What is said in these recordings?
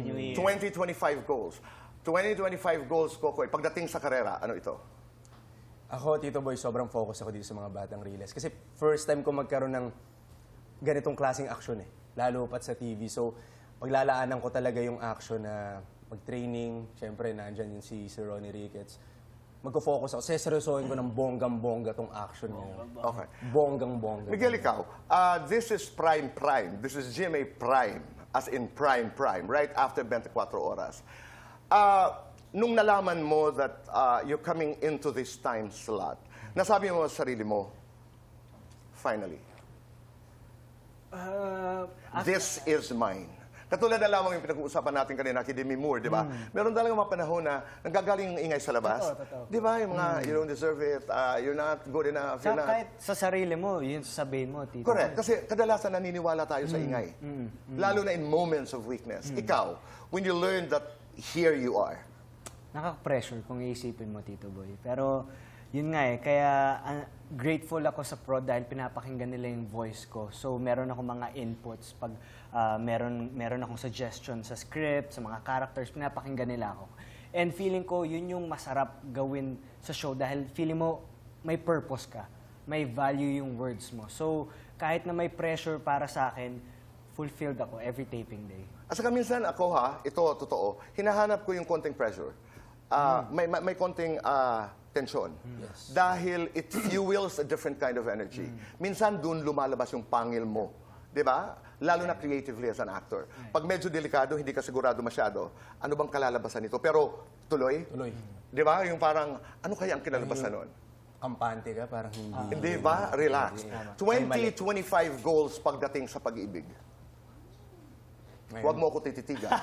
New Year. 2025 goals. 2025 goals, Kokoy. Pagdating sa karera, ano ito? Ako, Tito Boy, sobrang focus ako dito sa mga batang Riles. Kasi first time ko magkaroon ng ganitong klaseng action eh. Lalo pat sa TV. So, paglalaanan ko talaga yung action na mag-training. Siyempre, nandyan yun si Sir Ronnie Ricketts. Magko-focus ako. Seseryosohin ko ng bonggang-bongga tong action niya. Okay. Bonggang-bongga. Miguel, ikaw, uh, this is prime prime. This is GMA prime, as in prime prime, right after 24 oras. Uh, nung nalaman mo that uh, you're coming into this time slot, nasabi mo sa sarili mo, finally, Uh, this is mine. Katulad na lamang yung pinag-uusapan natin kanina kay Demi Moore, di ba? Meron talagang mga panahon na nanggagaling yung ingay sa labas. Hmm. Totoo, totoo. Di ba? Yung mga, you don't deserve it, uh, you're not good enough, sa, you're not... kahit sa sarili mo, yun sasabihin mo, tito. Correct. Kasi kadalasan naniniwala tayo sa ingay. Lalo na in moments of weakness. Ikaw, when you learn that here you are, Nakaka-pressure kung iisipin mo, Tito Boy. Pero, yun nga eh, kaya ah, grateful ako sa prod dahil pinapakinggan nila yung voice ko. So, meron ako mga inputs. Pag ah, meron, meron akong suggestion sa script, sa mga characters, pinapakinggan nila ako. And feeling ko, yun yung masarap gawin sa show dahil feeling mo may purpose ka. May value yung words mo. So, kahit na may pressure para sa akin, fulfilled ako every taping day. at saka minsan ako ha, ito totoo, hinahanap ko yung konting pressure. Ah, may, may, may konting ah, tensyon. Dahil it fuels a different kind of energy. Minsan dun lumalabas yung pangil mo. Di ba? Lalo na creatively as an actor. Pag medyo delikado, hindi ka sigurado masyado, ano bang kalalabasan nito? Pero tuloy, Tuloy. di ba? Yung parang, ano kaya ang kinalabasan nun? Kampante ka, parang hindi. Hindi ba? Relax. 20-25 goals pagdating sa pag-ibig. Ngayon. Huwag mo ako tititigan.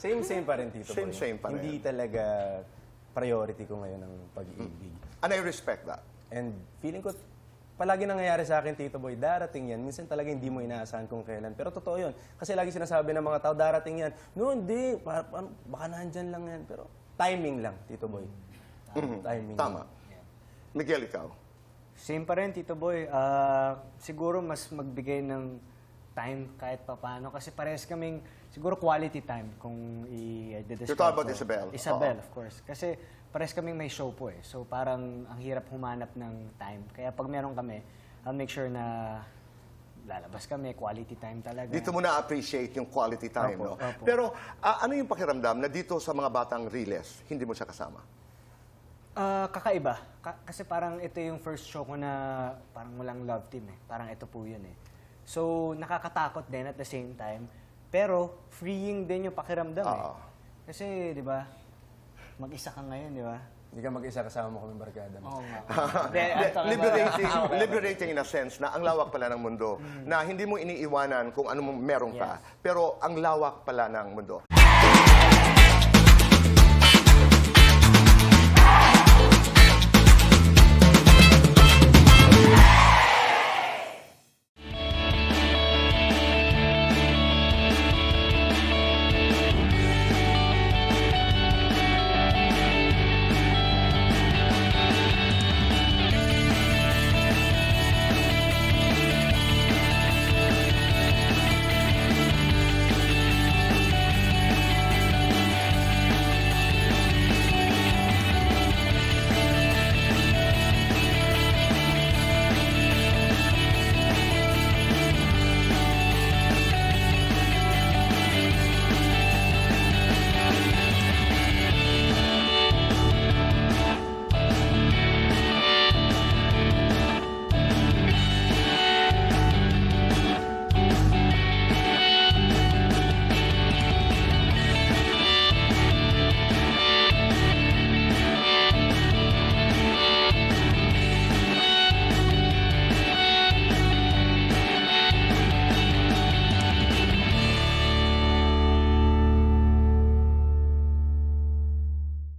Same, same pa rin, Tito Same, Boy. same pa rin. Hindi talaga priority ko ngayon ang pag-ibig. And I respect that. And feeling ko, palagi nangyayari sa akin, Tito Boy, darating yan. Minsan talaga hindi mo inaasahan kung kailan. Pero totoo yun. Kasi lagi sinasabi ng mga tao, darating yan. No, hindi. Pa- pa- baka nandyan lang yan. Pero timing lang, Tito Boy. Timing. Mm-hmm. Tama. Miguel, ikaw. Same pa rin, Tito Boy. Ah, siguro mas magbigay ng time kahit papano. Kasi parehas kaming, siguro quality time kung i-describe You're talking about ko. Isabel. Isabel, Oo. of course. Kasi parehas kaming may show po eh. So parang ang hirap humanap ng time. Kaya pag meron kami, I'll make sure na lalabas kami, quality time talaga. Dito mo na-appreciate yung quality time, no? Opo, opo. Pero ah, ano yung pakiramdam na dito sa mga batang Riles, hindi mo siya kasama? Ah, kakaiba. Ka- kasi parang ito yung first show ko na parang walang love team eh. Parang ito po yun eh. So, nakakatakot din at the same time. Pero, freeing din yung pakiramdam eh. Oo. Kasi, di ba, mag-isa ka ngayon, di ba? Hindi ka mag-isa kasama mo kami barkada mo. Oo nga. Ang ba? liberating, liberating in a sense na ang lawak pala ng mundo. Mm. Na hindi mo iniiwanan kung ano mo meron ka, pero ang lawak pala ng mundo.